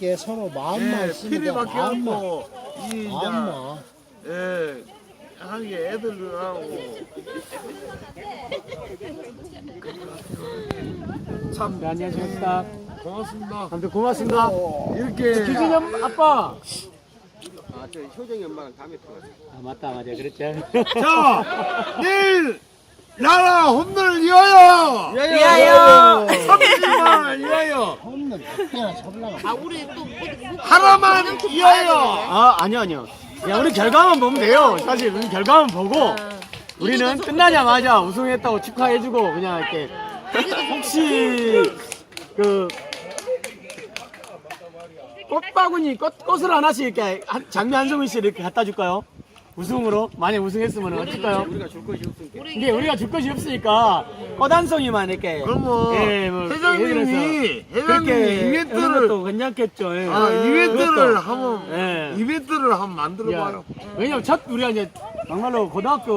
이렇게 서로 마음만 예, 쓰는 게 피리밖에 마음만 없고 이 이제 마음만 예, 하게 애들하고 참 네, 안녕하십니까. 고맙습니다. 아무튼 고맙습니다. 이렇게 기준형 아빠. 아, 저 효정이 엄마랑 담에 피웠어. 아, 맞다, 맞아. 그랬죠. 자 내일 나라 홈런을 이어요. 위하여! 30만 원 이어요. 아 우리 또 하나만 이어요. 아, 아니요, 아니요. 그냥 우리 결과만 보면 돼요. 사실 우리 결과만 보고 우리는 끝나자마자 우승했다고 축하해주고 그냥 이렇게 혹시 그 꽃바구니 꽃, 꽃을 하나씩 이렇게 한- 장미 한 송이씩 이렇게 갖다 줄까요? 우승으로 만약 우승했으면 어떨까요? 우리가 줄 것이 없으니까. 이게 우리가 줄 것이 없으니까 송이만 이렇게 그러면 예, 뭐 회장님이 그렇게 이벤트를 것도 괜찮겠죠. 예. 아, 이벤트를 그것도. 한번 예. 이벤트를 한번 만들어 야, 봐요. 왜냐면 첫 우리가 이제 막말로 고등학교